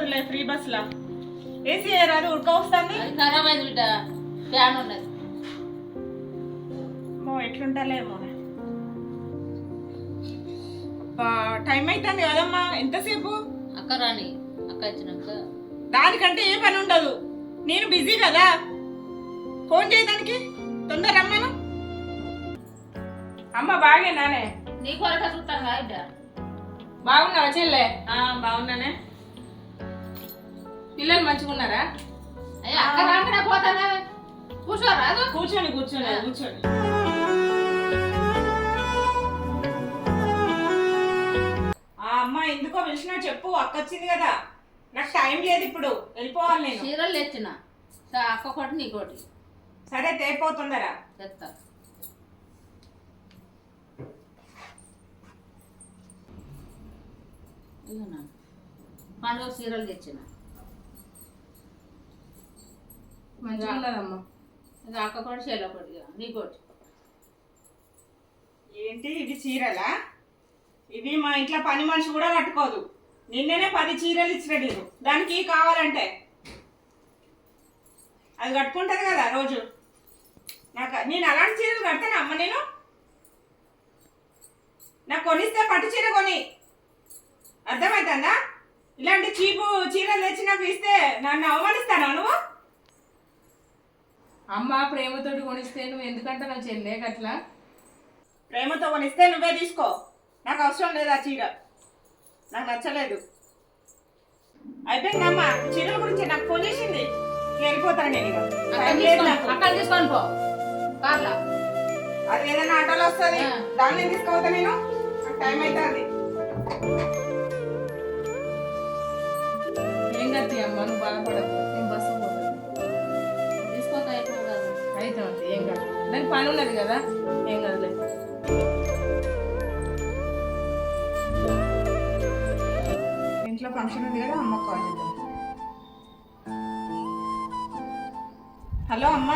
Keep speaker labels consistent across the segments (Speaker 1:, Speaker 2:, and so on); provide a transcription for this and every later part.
Speaker 1: వస్తుందిలే free బస్సులా. AC రాదు ఉడక వస్తుంది?
Speaker 2: ఖరాబ్ అయింది బిడ్డ. ఫ్యాన్ ఉన్నది.
Speaker 1: మో ఎట్లుంటాలేమో టైం అవుతుంది కదమ్మా. ఎంతసేపు?
Speaker 2: అక్క రాని. అక్క వచ్చినాక
Speaker 1: దానికంటే ఏ పని ఉండదు. నేను బిజీ కదా. ఫోన్ చేయడానికి తొందర రమ్మను. అమ్మ బాగేనానే?
Speaker 2: నీ కొరక చూస్తాను కదా బిడ్డ.
Speaker 1: బాగున్నావా చెల్లె? బాగున్నానే. పిల్లలు మంచిగా ఉన్నారా?
Speaker 2: అయ్యా అక్క రాకనే పోతానా. కూర్చోరాదు
Speaker 1: కూర్చోండి కూర్చోండి కూర్చోండి. ఆ అమ్మ ఎందుకో పిలిచినా చెప్పు అక్క వచ్చింది కదా. నాకు టైం లేదు ఇప్పుడు వెళ్ళిపోవాలి నేను.
Speaker 2: చీరలు తెచ్చిన. అక్క కొట్టి నీ కొట్టి
Speaker 1: సరే తేపోతుందరా
Speaker 2: ఇదిగోనా. పండుగ చీరలు తెచ్చిన.
Speaker 1: మంచిగా
Speaker 2: కొట్టి నీ కొట్టి
Speaker 1: ఏంటి ఇవి చీరలా? ఇవి మా ఇంట్లో పని మనిషి కూడా కట్టుకోదు నిన్ననే పది చీరలు ఇచ్చిన నేను దానికి కావాలంటే. అది కట్టుకుంటది కదా రోజు. నాకు నేను అలాంటి చీరలు కడతాను అమ్మ నేను? నాకు కొనిస్తే పట్టు చీర కొని. అర్థమవుతుందా ఇలాంటి చీపు చీరలు తెచ్చి నాకు ఇస్తే నన్ను అవమానిస్తానా నువ్వు?
Speaker 3: అమ్మ ప్రేమతోటి కొనిస్తే నువ్వు ఎందుకంటే నా చెల్లె గట్లా?
Speaker 1: ప్రేమతో కొనిస్తే నువ్వే తీసుకో. నాకు అవసరం లేదు ఆ చీర. నాకు నచ్చలేదు. అయిపోయిందమ్మా. చీరల గురించి నాకు ఫోన్ చేసింది. వెళ్ళిపోతాను నేను.
Speaker 2: అక్కడ తీసుకొని పో. కార్లా.
Speaker 1: అది ఏదైనా ఆటోలో వస్తుంది. దాన్ని తీసుకోవద్దా నేను. టైం అవుతుంది
Speaker 3: ఏం కత్తి అమ్మ నువ్వు బాధపడకు. దానికి పని ఉన్నది కదా. ఏం కదలే.
Speaker 1: ఇంట్లో ఫంక్షన్ ఉంది కదా అమ్మ కాల్ చేద్దాం. హలో అమ్మా.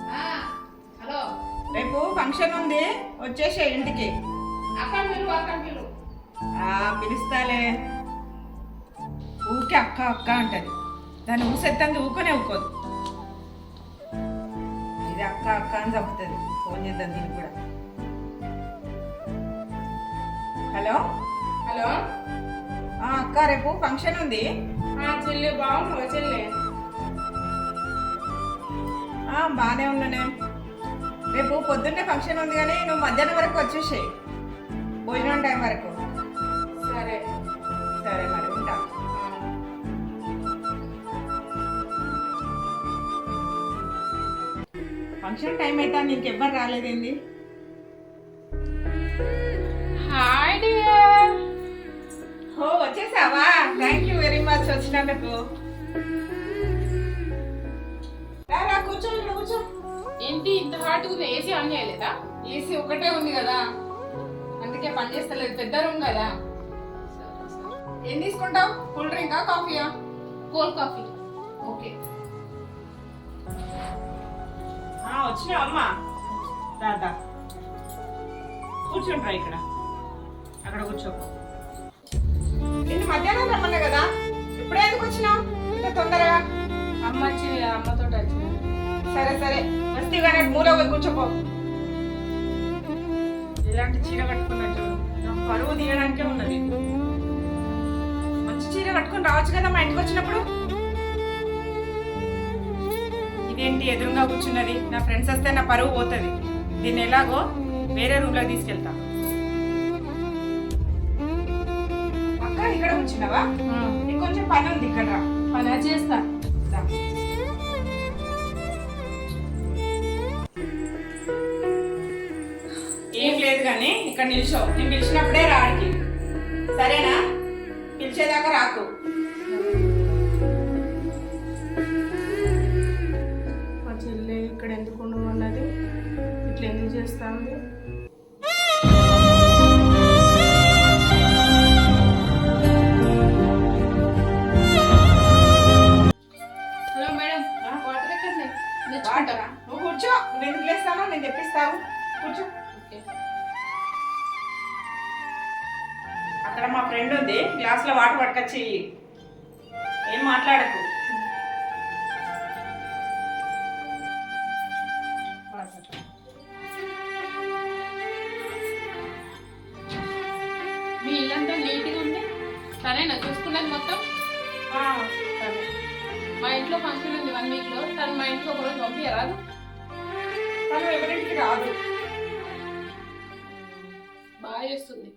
Speaker 2: ఆ, హలో.
Speaker 1: రేపు ఫంక్షన్ ఉంది వచ్చేసే ఇంటికి.
Speaker 2: అక్కడ పిలువు అక్కడ పిలువు.
Speaker 1: ఆ పిలుస్తాలే. ఊకే అక్క అక్క అంటది. దాన్ని ఊసెత్తంది ఊకనే ఊకోదు. ఇది అక్క అక్క అని చంపుతుంది. ఫోన్ చేద్దాం దీనికి కూడా. హలో?
Speaker 3: హలో?
Speaker 1: అక్క రేపు ఫంక్షన్ ఉంది.
Speaker 3: చెల్లె బాగున్నావా చెల్లె?
Speaker 1: బాగానే ఉన్నానే రేపు పొద్దున్నే ఫంక్షన్ ఉంది కానీ నువ్వు మధ్యాహ్నం వరకు వచ్చేసేయి. భోజనం టైం వరకు.
Speaker 3: సరే.
Speaker 1: సరే మరి. ఫంక్షన్ టైం అయితే నీకెవ్వరు రాలేదేంది?
Speaker 3: Hi dear.
Speaker 1: ఓ వచ్చేసావా? థ్యాంక్ యూ వెరీ మచ్ వచ్చినందుకు. రా, కూర్చో కూర్చో.
Speaker 3: ఏంటి ఇంత హాట్ ఉంది? ఏసీ ఆన్ చేయలేదా? ఏసీ ఒకటే ఉంది కదా. అందుకే పని చేస్తలేదు. పెద్ద రూమ్ కదా. ఏం తీసుకుంటావు? కూల్ డ్రింకా కాఫీయా?
Speaker 2: Cold coffee.
Speaker 3: ఓకే.
Speaker 1: ఆ, వచ్చినావు అమ్మా? దాదా కూర్చుంట్రా ఇక్కడ. అక్కడ కూర్చో. నిన్ను మధ్యాహ్నం రమ్మన్నా కదా? ఇప్పుడే ఎందుకు వచ్చినావు? ఇంత తొందరగా?
Speaker 3: అమ్మ వచ్చింది కదా అమ్మతో వచ్చింది
Speaker 1: సరే సరే. మస్తీ కానీ మూల పోయి కూర్చోపో. ఇలాంటి చీర కట్టుకున్నట్టు నాకు పరువు తీయడానికే ఉన్నది. మంచి చీర కట్టుకుని రావచ్చు కదా మా ఇంటికి వచ్చినప్పుడు? ఇదేంటి ఎదురుగా కూర్చున్నది? నా ఫ్రెండ్స్ వస్తే నా పరువు పోతుంది. దీన్ని ఎలాగో వేరే రూమ్లో తీసుకెళ్తా. అక్క ఇక్కడ కూర్చున్నావా? కొంచెం పని ఉంది ఇక్కడ.
Speaker 3: పని చేస్తా.
Speaker 1: ఏం లేదు కానీ ఇక్కడ నిల్చో. నేను పిలిచినప్పుడే రాడికి సరేనా? పిలిచేదాకా రాకు.
Speaker 3: మా
Speaker 1: ఫ్రెండ్ ఉంది. గ్లాస్లో వాటర్ పట్టుకొచ్చి ఏం మాట్లాడకు.
Speaker 2: మీ ఇల్లంతా నీట్గా ఉంది? సరేనా? చూసుకున్నది మొత్తం?
Speaker 1: సరే.
Speaker 2: మా ఇంట్లో ఫంక్షన్ ఉంది వన్ వీక్లో తను మా ఇంట్లో ఒక రోజు పంపించరాదు
Speaker 1: తను ఎవరింటికి రాదు.
Speaker 2: బాగా చేస్తుంది.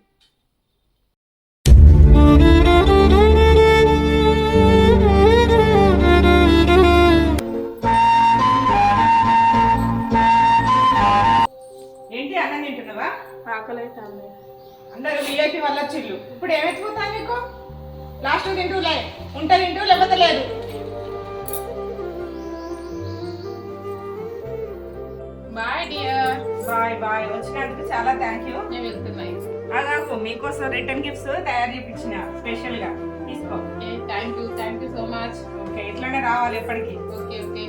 Speaker 1: లాస్ట్ తింటూలే ఉంటే తింటూ లేకపోతే లేదు.
Speaker 2: బాయ్ డియర్
Speaker 1: బాయ్ బాయ్ వచ్చినందుకు చాలా థ్యాంక్ యూ
Speaker 2: నేను వెళ్తున్నాయి
Speaker 1: అలాగూ మీకోసం రిటర్న్ గిఫ్ట్స్ తయారు చేయించిన స్పెషల్గా. తీసుకో.
Speaker 2: Thank you thank you so much
Speaker 1: okay ఇట్లానే రావాలి ఎప్పటికీ.
Speaker 2: ఓకే ఓకే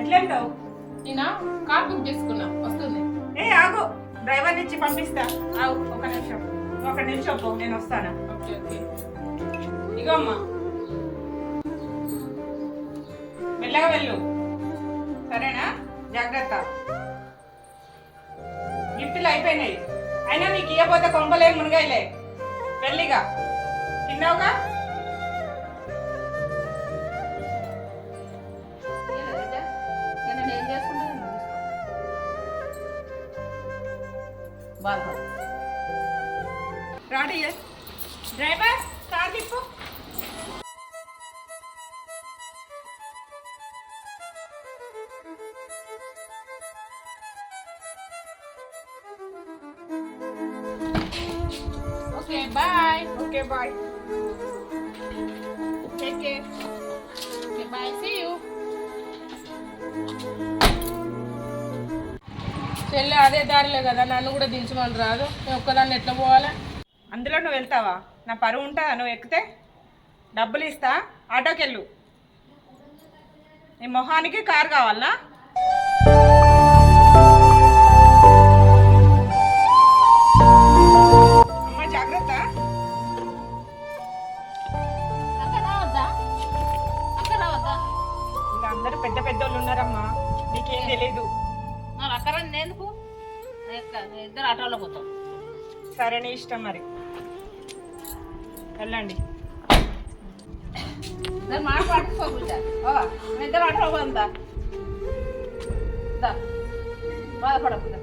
Speaker 1: ఎట్లా వెళ్తావు
Speaker 2: నేను? కార్ బుక్ చేసుకున్నా వస్తుంది.
Speaker 1: ఏ ఆగు. డ్రైవర్ ఇచ్చి పంపిస్తా. ఆగు ఒక నిమిషం. ఒక నిమిషం పో నేను వస్తాను.
Speaker 2: ఓకే
Speaker 1: ఇగో అమ్మా మెల్లగా వెళ్ళు. సరేనా? జాగ్రత్త. గిఫ్ట్లు అయిపోయినాయి. అయినా నీకు ఇవ్వబోతే కొంపలే మునగాయలే. వెళ్ళిగా. తిన్నావుగా?
Speaker 2: Okay bye
Speaker 1: okay bye take care
Speaker 2: okay bye see you చెల్లె అదే దారిలో కదా నన్ను కూడా దించమని రాదు. నేను ఒక్కదాన్ని ఎట్లా పోవాలా?
Speaker 1: అందులో నువ్వు వెళ్తావా? నా పరువు ఉంటుందా? నువ్వు ఎక్కితే? డబ్బులు ఇస్తా. ఆటోకి వెళ్ళు నీ మొహానికి కార్ కావాలనా? అందరూ పెద్ద పెద్ద వాళ్ళు ఉన్నారమ్మా. నీకేం తెలీదు.
Speaker 2: మరి అక్కడ ఎందుకు ఇద్దరు ఆటోలో పోతాం.
Speaker 1: సరే నీ ఇష్టం మరి. వెళ్ళండి.
Speaker 2: దాన్ని మాట పట్టుకోకుండా ఇద్దరు ఆటోలో పోతా బాధపడకుండా